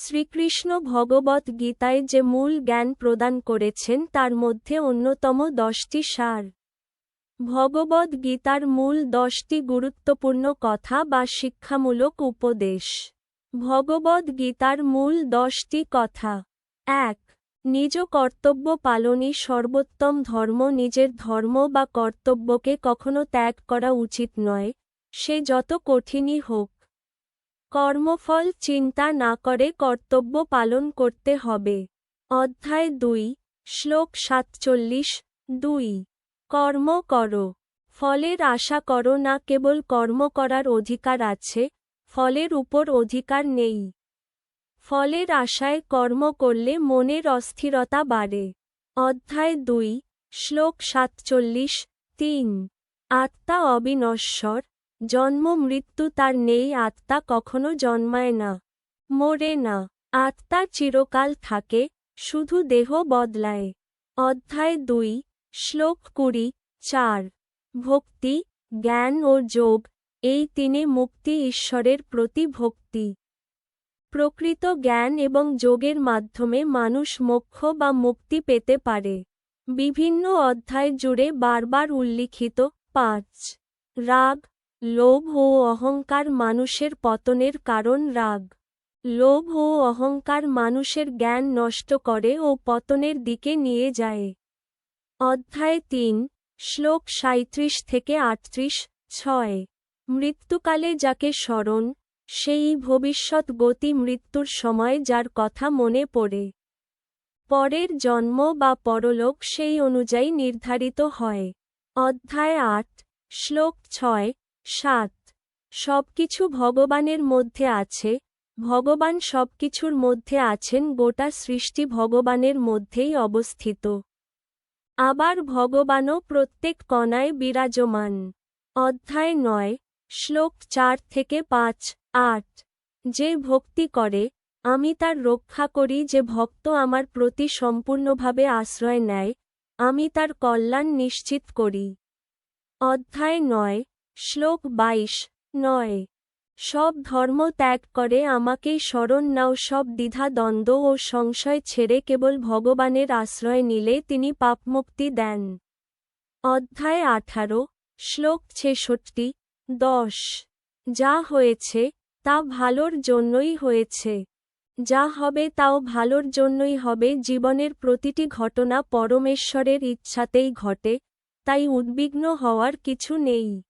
শ্রীকৃষ্ণ ভগবত গীতায় যে মূল জ্ঞান প্রদান করেছেন, তার মধ্যে অন্যতম দশটি সার। ভগবদ গীতার মূল দশটি গুরুত্বপূর্ণ কথা বা শিক্ষামূলক উপদেশ। ভগবদ গীতার মূল দশটি কথা। এক, নিজ কর্তব্য পালনই সর্বোত্তম ধর্ম। নিজের ধর্ম বা কর্তব্যকে কখনো ত্যাগ করা উচিত নয়। সে যত কঠিনই হোক কর্মফল চিন্তা না করে কর্তব্য পালন করতে হবে। অধ্যায় দুই, শ্লোক সাতচল্লিশ, দুই। কর্ম করো। ফলের আশা করো না, কেবল কর্ম করার অধিকার আছে, ফলের উপর অধিকার নেই। ফলের আশায় কর্ম করলে মনের অস্থিরতা বাড়ে। অধ্যায় দুই, শ্লোক সাতচল্লিশ, তিন। আত্মা অবিনশ্বর জন্ম মৃত্যু তার নেই, আত্মা কখনো জন্মায় না, মরে না। আত্মা চিরকাল থাকে, শুধু দেহ বদলায়। অধ্যায় দুই, শ্লোক কুড়ি, চার। ভক্তি, জ্ঞান ও যোগ, এই তিনে মুক্তি ঈশ্বরের প্রতি ভক্তি। প্রকৃত জ্ঞান এবং যোগের মাধ্যমে মানুষ মোক্ষ বা মুক্তি পেতে পারে। বিভিন্ন অধ্যায় জুড়ে বারবার উল্লিখিত পাঁচ। রাগ লোভ ও অহংকার মানুষের পতনের কারণ রাগ। লোভ ও অহংকার মানুষের জ্ঞান নষ্ট করে ও পতনের দিকে নিয়ে যায়। অধ্যায় তিন, শ্লোক সাঁত্রিশ থেকে আটত্রিশ, ছয়। মৃত্যুকালে যাকে স্মরণ, সেই ভবিষ্যৎ গতি মৃত্যুর সময় যার কথা মনে পড়ে। পরের জন্ম বা পরলোক সেই অনুযায়ী নির্ধারিত হয়। অধ্যায় আট, শ্লোক ছয় সাত। সবকিছু ভগবানের মধ্যে আছে, ভগবান সবকিছুর মধ্যে আছেন, গোটা সৃষ্টি ভগবানের মধ্যেই অবস্থিত। আবার ভগবানও প্রত্যেক কণায় বিরাজমান। অধ্যায় নয়, শ্লোক চার থেকে পাঁচ, আট। যে ভক্তি করে, আমি তার রক্ষা করি, যে ভক্ত আমার প্রতি সম্পূর্ণভাবে আশ্রয় নেয়, আমি তার কল্যাণ নিশ্চিত করি। অধ্যায় নয় শ্লোক বাইশ, নয়। সব ধর্ম ত্যাগ করে আমাকেই স্মরণ নাও, সব দ্বিধা, দ্বন্দ্ব ও সংশয় ছেড়ে কেবল ভগবানের আশ্রয় নিলে তিনি পাপমুক্তি দেন। অধ্যায় আঠারো, শ্লোক ছেষট্টি, দশ। যা হয়েছে, তা ভালোর জন্যই হয়েছে। যা হবে, তাও ভালোর জন্যই হবে। জীবনের প্রতিটি ঘটনা পরমেশ্বরের ইচ্ছাতেই ঘটে, তাই উদ্বিগ্ন হওয়ার কিছু নেই।